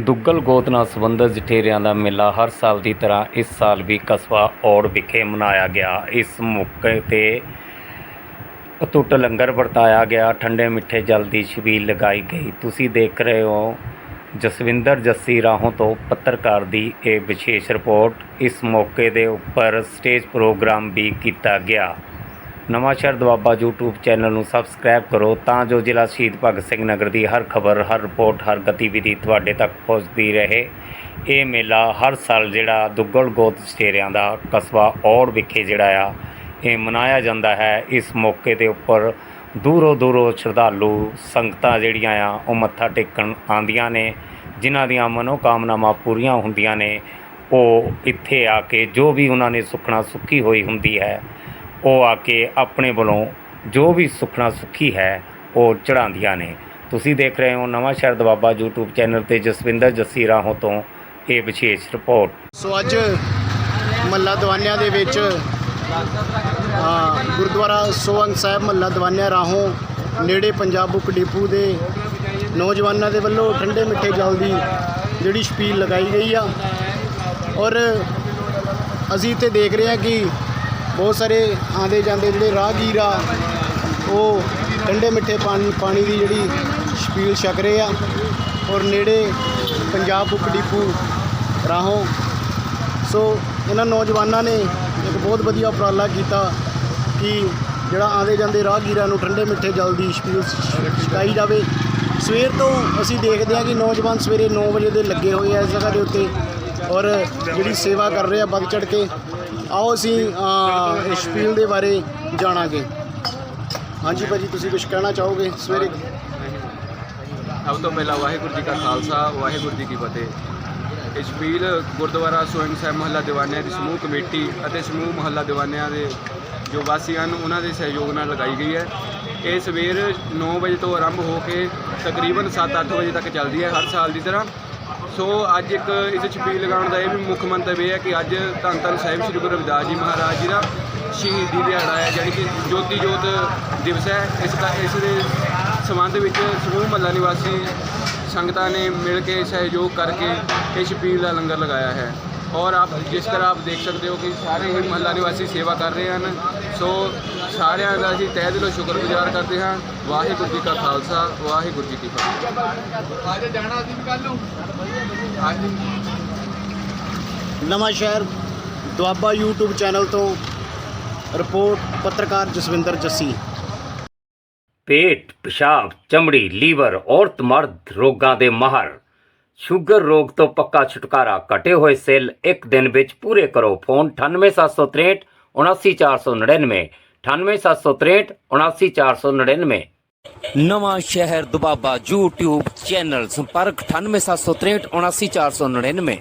ਦੁੱਗਲ ਗੋਤ ਨਾਲ ਸੰਬੰਧਿਤ ਜਠੇਰਿਆਂ ਦਾ ਮੇਲਾ ਹਰ ਸਾਲ ਦੀ ਤਰ੍ਹਾਂ ਇਸ ਸਾਲ ਵੀ ਕਸਬਾ ਔੜ ਵਿਖੇ ਮਨਾਇਆ ਗਿਆ। ਇਸ ਮੌਕੇ ਤੇ ਅਤੁੱਟ ਲੰਗਰ ਵਰਤਾਇਆ ਗਿਆ। ਠੰਡੇ ਮਿੱਠੇ ਜਲ ਦੀ ਛਬੀਲ ਲਗਾਈ ਗਈ। ਤੁਸੀਂ ਦੇਖ ਰਹੇ ਹੋ ਜਸਵਿੰਦਰ ਜੱਸੀ ਰਾਹੋਂ ਤੋਂ ਪੱਤਰਕਾਰ ਦੀ ਇਹ ਵਿਸ਼ੇਸ਼ ਰਿਪੋਰਟ। ਇਸ ਮੌਕੇ ਦੇ ਉੱਪਰ ਸਟੇਜ ਪ੍ਰੋਗਰਾਮ ਵੀ ਕੀਤਾ ਗਿਆ। ਨਵਾਂਸ਼ਹਿਰ ਦਵਾਬਾ YouTube ਚੈਨਲ ਨੂੰ ਸਬਸਕ੍ਰਾਈਬ ਕਰੋ ਤਾਂ ਜੋ ਜ਼ਿਲ੍ਹਾ ਸ਼ਹੀਦ ਭਗਤ ਸਿੰਘ ਨਗਰ ਦੀ ਹਰ ਖਬਰ, ਹਰ ਰਿਪੋਰਟ, ਹਰ ਗਤੀਵਿਧੀ ਤੁਹਾਡੇ ਤੱਕ ਪਹੁੰਚਦੀ ਰਹੇ। ਇਹ ਮੇਲਾ ਹਰ ਸਾਲ ਜਿਹੜਾ ਦੁੱਗਲ ਗੋਤ ਸਟੇਰਿਆਂ ਦਾ ਕਸਬਾ ਔੜ ਵਿਖੇ ਜਿਹੜਾ ਆ, ਇਹ ਮਨਾਇਆ ਜਾਂਦਾ ਹੈ। ਇਸ ਮੌਕੇ ਦੇ ਉੱਪਰ ਦੂਰੋਂ ਦੂਰੋਂ ਸ਼ਰਧਾਲੂ ਸੰਗਤਾਂ ਜਿਹੜੀਆਂ ਆ, ਉਹ ਮੱਥਾ ਟੇਕਣ ਆਉਂਦੀਆਂ ਨੇ, ਜਿਨ੍ਹਾਂ ਦੀਆਂ ਮਨੋਕਾਮਨਾਵਾਂ ਪੂਰੀਆਂ ਹੁੰਦੀਆਂ ਨੇ। ਉਹ ਇੱਥੇ ਆ ਕੇ ਜੋ ਵੀ ਉਹਨਾਂ ਨੇ ਸੁਖਣਾ ਸੁੱਖੀ ਹੋਈ ਹੁੰਦੀ ਹੈ ਉਹ ਆ ਕੇ ਆਪਣੇ ਵੱਲੋਂ ਜੋ ਵੀ ਸੁਖਣਾ ਸੁੱਖੀ ਹੈ, ਉਹ ਚੜਾਉਂਦੀਆਂ ਨੇ। ਤੁਸੀਂ ਦੇਖ ਰਹੇ ਹੋ ਨਵਾਂ ਸ਼ਹਿਰ ਦਵਾਬਾ YouTube ਚੈਨਲ ਤੇ ਜਸਵਿੰਦਰ ਜੱਸੀ ਰਾਹੋਂ ਤੋਂ ਇਹ ਵਿਸ਼ੇਸ਼ ਰਿਪੋਰਟ। ਸੋ ਅੱਜ ਮੱਲਾ ਦਵਾਨਿਆਂ ਦੇ ਵਿੱਚ ਗੁਰਦੁਆਰਾ ਸੋਹੰਗ ਸਾਹਿਬ ਮੱਲਾ ਦਵਾਨਿਆਂ ਰਾਹੋਂ ਨੇੜੇ ਪੰਜਾਬ ਬੁੱਕ ਡਿਪੂ ਦੇ ਨੌਜਵਾਨਾਂ ਦੇ ਵੱਲੋਂ ਠੰਡੇ ਮਿੱਠੇ ਜਲ ਦੀ ਜਿਹੜੀ ਛਪੀਲ ਲਗਾਈ ਗਈ ਆ। ਔਰ ਅਸੀਂ ਇੱਥੇ ਦੇਖ ਰਹੇ ਹਾਂ ਕਿ ਬਹੁਤ ਸਾਰੇ ਆਂਦੇ ਜਾਂਦੇ ਜਿਹੜੇ ਰਾਹਗੀਰ ਆ, ਉਹ ਠੰਡੇ ਮਿੱਠੇ ਪਾਣੀ ਪਾਣੀ ਦੀ ਜਿਹੜੀ ਛਪੀਲ ਛਕ ਰਹੇ ਆ ਔਰ ਨੇੜੇ ਪੰਜਾਬ ਬੁੱਕ ਡਿਪੂ ਰਾਹੋਂ। ਸੋ ਇਹਨਾਂ ਨੌਜਵਾਨਾਂ ਨੇ ਇੱਕ ਬਹੁਤ ਵਧੀਆ ਉਪਰਾਲਾ ਕੀਤਾ ਕਿ ਜਿਹੜਾ ਆਂਦੇ ਜਾਂਦੇ ਰਾਹਗੀਰਾਂ ਨੂੰ ਠੰਡੇ ਮਿੱਠੇ ਜਲ ਦੀ ਛਪੀਲ ਛਕਾਈ ਜਾਵੇ। ਸਵੇਰ ਤੋਂ ਅਸੀਂ ਦੇਖਦੇ ਹਾਂ ਕਿ ਨੌਜਵਾਨ ਸਵੇਰੇ 9 ਵਜੇ ਦੇ ਲੱਗੇ ਹੋਏ ਆ ਇਸ ਜਗ੍ਹਾ ਦੇ ਉੱਤੇ ਔਰ ਜਿਹੜੀ ਸੇਵਾ ਕਰ ਰਹੇ ਆ ਵੱਧ ਚੜ ਕੇ। ਆਓ ਅਸੀਂ ਅ, ਇਸ ਛਪੀਲ ਦੇ ਬਾਰੇ ਜਾਣਾਂਗੇ। ਹਾਂਜੀ ਭਾਜੀ ਤੁਸੀਂ ਕੁਝ ਕਹਿਣਾ ਚਾਹੋਗੇ ਸਵੇਰੇ? ਸਭ ਤੋਂ ਪਹਿਲਾਂ ਵਾਹਿਗੁਰੂ ਜੀ ਕਾ ਖਾਲਸਾ ਵਾਹਿਗੁਰੂ ਜੀ ਕੀ ਫਤਿਹ। ਇਹ ਛਬੀਲ ਗੁਰਦੁਆਰਾ ਸੋਇੰਗ ਸਾਹਿਬ ਮਹੱਲਾ ਦੀਵਾਨਿਆਂ ਦੀ ਸਮੂਹ ਕਮੇਟੀ ਅਤੇ ਸਮੂਹ ਮਹੱਲਾ ਦੀਵਾਨਿਆਂ ਦੇ ਜੋ ਵਾਸੀ ਹਨ ਉਹਨਾਂ ਦੇ ਸਹਿਯੋਗ ਨਾਲ ਲਗਾਈ ਗਈ ਹੈ। ਇਹ ਸਵੇਰ 9 ਵਜੇ ਤੋਂ ਆਰੰਭ ਹੋ ਕੇ ਤਕਰੀਬਨ 7-8 ਵਜੇ ਤੱਕ ਚੱਲਦੀ ਹੈ ਹਰ ਸਾਲ ਦੀ ਤਰ੍ਹਾਂ। ਸੋ ਅੱਜ ਇੱਕ ਇਸ ਛਬੀਲ ਲਗਾਉਣ ਦਾ ਇਹ ਵੀ ਮੁੱਖ ਮੰਤਵ ਇਹ ਹੈ ਕਿ ਅੱਜ ਧੰਨ ਧੰਨ ਸਾਹਿਬ ਸ੍ਰੀ ਗੁਰੂ ਰਵਿਦਾਸ ਜੀ ਮਹਾਰਾਜ ਜੀ ਦਾ ਸ਼ਹੀਦੀ ਦਿਹਾੜਾ ਹੈ, ਜਾਣੀ ਕਿ ਜੋਤੀ ਜੋਤ ਦਿਵਸ ਹੈ। ਇਸ ਦਾ ਇਸ ਦੇ ਸੰਬੰਧ ਵਿੱਚ ਸਮੂਹ ਮੱਲਾ ਨਿਵਾਸੀ ਸੰਗਤਾਂ ਨੇ ਮਿਲ ਕੇ ਸਹਿਯੋਗ ਕਰਕੇ ਇਹ ਛਬੀਲ ਦਾ ਲੰਗਰ ਲਗਾਇਆ ਹੈ। ਔਰ ਆਪ ਜਿਸ ਤਰ੍ਹਾਂ ਆਪ ਦੇਖ ਸਕਦੇ ਹੋ ਕਿ ਸਾਰੇ ਹੀ ਮਹੱਲਾ ਨਿਵਾਸੀ ਸੇਵਾ ਕਰ ਰਹੇ ਹਨ। ਸੋ ਸਾਰਿਆਂ ਦਾ ਅਸੀਂ ਤਹਿ ਦਿਲੋਂ ਸ਼ੁਕਰਗੁਜ਼ਾਰ ਕਰਦੇ ਹਾਂ। ਵਾਹਿਗੁਰੂ ਜੀ ਕਾ ਖਾਲਸਾ ਵਾਹਿਗੁਰੂ ਜੀ ਕੀ ਫਤਿਹ। ਅੱਜ ਜਾਣਾ ਸੀ ਕੱਲ ਨੂੰ। ਨਵਾਂ ਸ਼ਹਿਰ ਦੁਆਬਾ YouTube ਚੈਨਲ ਤੋਂ ਰਿਪੋਰਟ ਪੱਤਰਕਾਰ ਜਸਵਿੰਦਰ ਜੱਸੀ। ਪੇਟ ਪਿਸ਼ਾਬ ਚਮੜੀ ਲੀਵਰ ਔਰਤ ਮਰਦ ਰੋਗਾਂ ਦੇ ਮਾਹਰ। ਸ਼ੂਗਰ ਰੋਗ ਤੋਂ ਪੱਕਾ ਛੁਟਕਾਰਾ ਕਟੇ ਹੋਏ ਸੈੱਲ ਇੱਕ ਦਿਨ ਵਿੱਚ ਪੂਰੇ ਕਰੋ। ਫੋਨ 98763 79499 98763 79499 ਨਵਾਂ ਸ਼ਹਿਰ ਦੁਬਾਬਾ YouTube ਚੈਨਲ ਸੰਪਰਕ 98763 79499